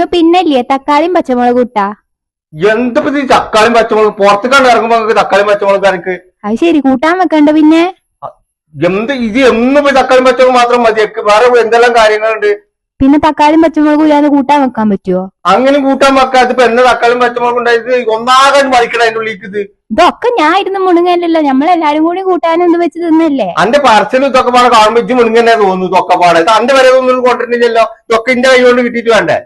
ഇന്ന് പിന്നല്ലേ തക്കാളിയും പച്ചമുളകും ഇട്ടാ? എന്തിപ്പോ ഈ തക്കാളിയും പച്ചമുളകും? പുറത്തേക്കാണ്ട് ഇറങ്ങുമ്പോ നിങ്ങൾക്ക് തക്കാളിയും പച്ചമുളകും കണക്ക് അത് ശരി കൂട്ടാൻ വെക്കണ്ട പിന്നെ? എന്ത് ഇത് എന്നും തക്കാളിയും പച്ചമുളകും മാത്രം മതി. വേറെ എന്തെല്ലാം കാര്യങ്ങളുണ്ട്? പിന്നെ തക്കാളിയും പച്ചമുളകും ഇല്ലാതെ കൂട്ടാൻ വെക്കാൻ പറ്റുമോ അങ്ങനെ കൂട്ടാൻ വെക്കാത്ത ഇപ്പൊ എന്നെ തക്കാളിയും പച്ചമുളകും ഉണ്ടായിട്ട് ഒന്നാകാൻ അതിന്റെ ഇത്. ഇതൊക്കെ ഞാൻ ഇരുന്ന് മുണുങ്ങല്ലോ നമ്മളെല്ലാരും കൂടി കൂട്ടാനും ഇത് വെച്ച് തിന്നല്ലേ? അന്റെ പറച്ചിലും ഇതൊക്കെ പാടെ കാണുമ്പോ ഇജ്ജ് മുണുങ്ങനെ തോന്നുന്നു ഇതൊക്കെ പാടെ. അന്റെ വരെ ഒന്നും കൊണ്ടിട്ടില്ലല്ലോ ഇതൊക്കെ ഇന്റെ കൈ കൊണ്ട് കിട്ടിയിട്ട് വേണ്ടേ?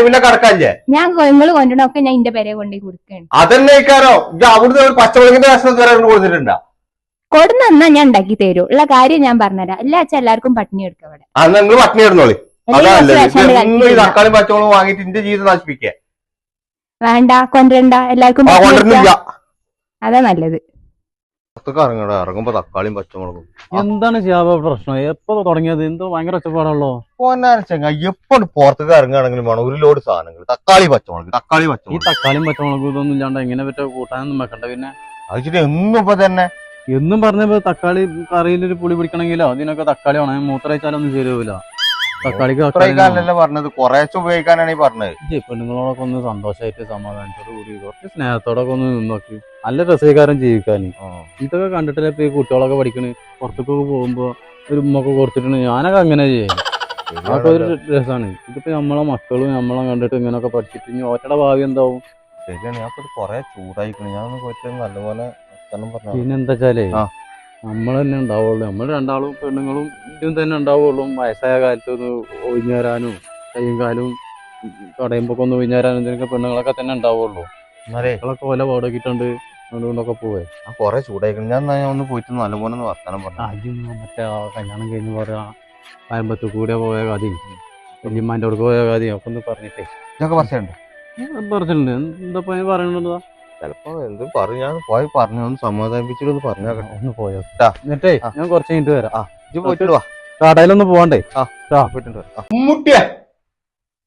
പിന്നെ കടക്കാല്ലേ? ഞാൻ നിങ്ങൾ കൊണ്ടിടൊക്കെ ഞാൻ ഇന്റെ പേരെ കൊണ്ടേ കൊടുക്കണം. അതന്നെ ഇക്കാരോ? ഇത് അവിടുന്ന് ഒരു പച്ചമുളകിന്റെ കഷ്ണം വരെ കൊടുത്തിട്ടുണ്ടാ? കൊടുന്നെന്നാ ഞാൻ ഉണ്ടാക്കി തരൂ. ഉള്ള കാര്യം ഞാൻ പറഞ്ഞുതരാം. എല്ലാ അച്ഛാ എല്ലാവർക്കും പട്ടിണി എടുക്കാം അന്ന് നിങ്ങൾ പട്ടിണി അല്ലെങ്കിൽ അതല്ലേ ഈ. തക്കാളിയും പച്ചമുളകും വാങ്ങിയിട്ട് ഇന്റെ ജീവിതം നശിപ്പിക്കുക. വേണ്ട കൊണ്ടരണ്ട എല്ലാവർക്കും. അതാ നല്ലത്. പുറത്തൊക്കെ ഇറങ്ങടാ ഇറങ്ങുമ്പോ തക്കാളിയും പച്ചമുളകും. എന്താണ് ചെയ്യാ പ്രശ്നം? എപ്പോ തുടങ്ങിയത്? എന്തോ ഭയങ്കര ഒച്ചപ്പാടാണല്ലോ. പോന്നാൻ ചെങ്ങ എപ്പോൾ പുറത്തേക്ക് ഇറങ്ങുകയാണെങ്കിലും വേണം. ഒരു ലോഡ് സാധനങ്ങൾ. തക്കാളി പച്ചമുളക്. തക്കാളി ഈ പച്ചമുളക് തക്കാളിയും പച്ചമുളകും ഇതൊന്നും ഇല്ലാണ്ട് എങ്ങനെ പറ്റ കൂട്ടാനൊന്നും വെക്കണ്ട പിന്നെ. അത് എന്നും ഇപ്പൊ തന്നെ. എന്നും പറഞ്ഞപ്പോ തക്കാളി കറിയിൽ ഒരു പുളി പിടിക്കണമെങ്കിലോ? അതിനൊക്കെ തക്കാളി വേണം. മൂത്രയിച്ചാലൊന്നും ശരിയാവില്ല. തക്കാളിക്ക് തക്കാളി പറഞ്ഞത്. കുറേശ്ശെ ഉപയോഗിക്കാനാണ് ഈ പറഞ്ഞത്. പെണ്ണുങ്ങളോടൊക്കെ ഒന്ന് സന്തോഷമായിട്ട് സമാധാനത്തോട് കൂടി കുറച്ച് സ്നേഹത്തോടൊക്കെ ഒന്ന് നിന്നോക്കി. നല്ല രസീകാരം ജീവിക്കാൻ. ഇതൊക്കെ കണ്ടിട്ടില്ല ഇപ്പൊ ഈ കുട്ടികളൊക്കെ പഠിക്കണ്? പുറത്തേക്കൊക്കെ പോകുമ്പോ ഒരു ഉമ്മൊക്കെ കൊടുത്തിട്ടുണ്ട്. ഞാനൊക്കെ അങ്ങനെ ചെയ്യൽ അതൊക്കെ ഒരു രസമാണ് ഇതിപ്പോ നമ്മളെ മക്കളും നമ്മളെ കണ്ടിട്ട് ഇങ്ങനെയൊക്കെ പഠിച്ചിട്ട് ഇനി ഓറ്റയുടെ ഭാവി എന്താവും? ശരിയാണ്. ഞാൻ കൊറേ ചൂടായിക്കണ്. ഞാൻ ഒന്ന് നല്ലപോലെ പിന്നെന്താ വെച്ചാലേ. നമ്മൾ തന്നെ ഉണ്ടാവുള്ളൂ. നമ്മൾ രണ്ടാളും പെണ്ണുങ്ങളും ഇതും തന്നെ ഉണ്ടാവുള്ളൂ. വയസ്സായ കാലത്ത് ഒന്ന് ഒഴിഞ്ഞു വരാനും കൈയും കാലും തടയുമ്പോൾ ഒന്ന് ഒഴിഞ്ഞു വരാനും ഇതിനൊക്കെ പെണ്ണുങ്ങളൊക്കെ തന്നെ ഉണ്ടാവുള്ളൂ. എന്നാലേ. ഓല പാടക്കിട്ടുണ്ട് അതുകൊണ്ടൊക്കെ പോവേ. ആ കൊറേ ചൂടായിരിക്കും ഞാൻ ഞാൻ ഒന്ന് പോയിട്ട് നല്ലപോലെ ഒന്ന് വർത്തമാനം പറഞ്ഞു. ആദ്യം മറ്റേ കല്യാണം കഴിഞ്ഞ് പറയാ പരമ്പത്ത് കൂടെ പോയ കഥയും വല്യമ്മാന്റെ അവിടെ പോയ കഥയും ഒക്കെ ഒന്ന് പറഞ്ഞിട്ടേ. ഇതൊക്കെ പറഞ്ഞിട്ടുണ്ട് പറഞ്ഞിട്ടുണ്ട്. എന്താ പറയണതാ? ചിലപ്പോ എന്ത് പറഞ്ഞു ഞാൻ പോയി പറഞ്ഞു ഒന്ന് സമാധാനിപ്പിച്ചിട്ട് ഒന്ന് പറഞ്ഞേക്കണം ഒന്ന് പോയോ? എന്നിട്ടേ ഞാൻ കുറച്ച് കഴിഞ്ഞിട്ട് വരാം. ആ ഇജ്ജ് പോയിട്ട് വാ. കടയിലൊന്ന് ആ പോയിട്ടുണ്ട്. വാ. ഉമ്മുട്ടിയെ.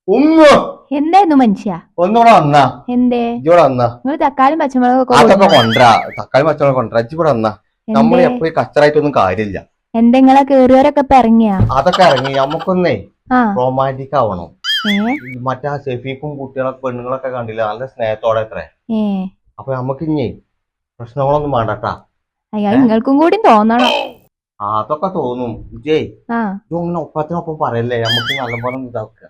ഉമ്മ. എന്തായിരുന്നു മനുഷ്യ? ഒന്നുകൂടെ വന്നാ. എന്തേ? ഇജ്ജൂടെ വന്നാ. നിങ്ങൾ തക്കാളിയും പച്ചമുളകൊക്കെ അതൊക്കെ? കൊണ്ടുവരാ. തക്കാളി പച്ചമുളക് കൊണ്ടുവരാ. ഇജ്ജ് ഇവിടെ വന്നാ നമ്മൾ എപ്പോഴും കച്ചറായിട്ടൊന്നും കാര്യമില്ല. എന്തെങ്കിലും കേറിയവരൊക്കെ ഇപ്പൊ ഇറങ്ങിയാ? അതൊക്കെ ഇറങ്ങി. നമുക്കൊന്നേ ആ. റൊമാന്റിക് ആവണം. മറ്റേ ആ സെഫീക്കും കുട്ടികളൊക്കെ പെണ്ണുങ്ങളൊക്കെ കണ്ടില്ല? നല്ല സ്നേഹത്തോടെ എത്ര ഏ. അപ്പൊ നമുക്ക് ഇനി പ്രശ്നങ്ങളൊന്നും വേണ്ടട്ടാ. അയ്യാ നിങ്ങൾക്കും കൂടി തോന്നണം. ആ, അതൊക്കെ തോന്നും. വിജയ് ഇതൊന്നും ഇങ്ങനെ ഒപ്പത്തിനൊപ്പം പറയല്ലേ? നമുക്ക് നല്ലപോലെ ഇതാക്കുക.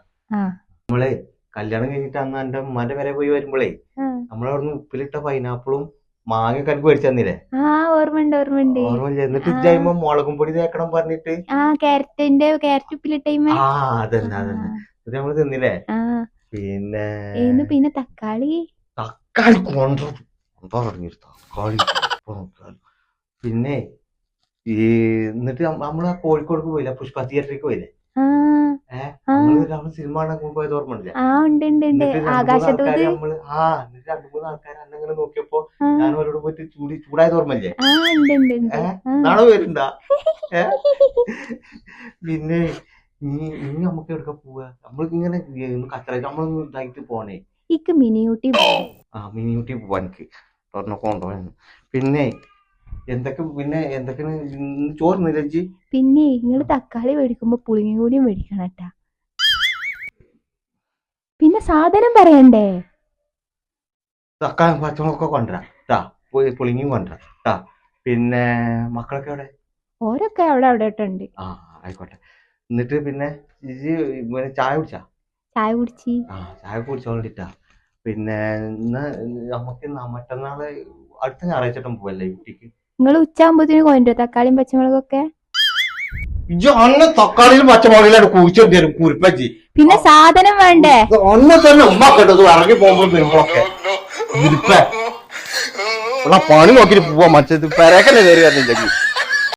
നമ്മളെ കല്യാണം കഴിഞ്ഞിട്ട് അന്ന് എന്റെ ഉമ്മാന്റെ വരെ പോയി വരുമ്പോളേ. നമ്മളവിടുന്ന് ഉപ്പിലിട്ട പൈനാപ്പിളും മാങ്ങ കരുപ്പ് മേടിച്ചു തന്നില്ലേ? ആ ഓർമ്മയുണ്ട് ഓർമ്മയുണ്ട്. ഓർമ്മയില്ല. എന്നിട്ട്. ജൈമ മുളകും പൊടി തേക്കണം പറഞ്ഞിട്ട്? ആ ക്യാരറ്റിന്റെ ക്യാരറ്റ് ഉപ്പിലിട്ട ആ അതന്നെ അതന്നെ. ഇത് നമ്മൾ തിന്നില്ലേ? പിന്നെ പിന്നെ തക്കാളി. ഇപ്പൊ നോക്കിയാൽ. പിന്നെ ഈ എന്നിട്ട് നമ്മൾ നമ്മൾ ആ കോഴിക്കോടേക്ക് പോയില്ല? പുഷ്പ തിയേറ്ററിലേക്ക് പോയില്ലേ? സിനിമ കാണാൻ പോയത് ഓർമ്മയില്ല ആ ഉണ്ട് ഉണ്ട് ഉണ്ട്. എന്നിട്ട് രണ്ട് മൂന്ന് നമ്മൾ ആ എന്നിട്ട് രണ്ടു മൂന്ന് ആൾക്കാർ അന്നങ്ങനെ നോക്കിയപ്പോ ഞാൻ അവരോട് പോയിട്ട് ചൂടി ചൂടായത് ഓർമ്മയില്ലേ? ആ ഉണ്ട് ഉണ്ട് ഉണ്ട്. ഏ? നാളെ പേരുണ്ടാ പിന്നെ ഇനി നീ നമുക്ക് എവിടെ പോവാ നമ്മൾക്ക് ഇങ്ങനെ കത്തറ നമ്മളൊന്നും ഇതായിട്ട് പോണേ. ഇക്ക് മിനിയൂട്ടി ആ മിനിയൂട്ടി പോവാ എനിക്ക് ഒരെണ്ണം കൊണ്ടുപോകാൻ പിന്നെ എന്തൊക്കെ പിന്നെ എന്തൊക്കെ ചോറ് നിരജി പിന്നെ നിങ്ങൾ തക്കാളി മേടിക്കുമ്പോ പുളിങ്ങി കൂടിയും മേടിക്കണം കേട്ടാ. പിന്നെ സാധനം പറയണ്ടേ? തക്കാളി പച്ചമുളകൊക്കെ കൊണ്ടുവരാം. ട്ടാ പുളിങ്ങിയും കൊണ്ടുവരാം. ട്ടാ പിന്നെ മക്കളൊക്കെ അവിടെ ഓരൊക്കെ അവിടെ അവിടെ ഇട്ടുണ്ട് ആ ആയിക്കോട്ടെ. എന്നിട്ട് പിന്നെ ഇജി പിന്നെ ചായ കുടിച്ചാ? ചായ കുടിച്ച്. ആ ചായ കുടിച്ചോണ്ടിട്ടാ പിന്നെ ഇന്ന് നമുക്ക് മറ്റന്നാൾ അടുത്ത ഞായറാഴ്ചട്ടും പോവല്ലേ ഊട്ടിക്ക്? നിങ്ങൾ ഉച്ചാകുമ്പോത്തിന് കൊണ്ടോ തക്കാളിയും പച്ചമുളകൊക്കെ? അന്ന് തക്കാളിയിലും പച്ചമുളകിലും കുഴിച്ചോണ്ടി വരും പിന്നെ സാധനം വേണ്ടേ? അന്ന് തന്നെ ഉമ്മ കേട്ടത് ഇറങ്ങി പോകുമ്പോ പണി നോക്കിട്ട് പോവാ മറ്റേ പെരക്കല്ലേ കയറി വരണില്ലെങ്കിൽ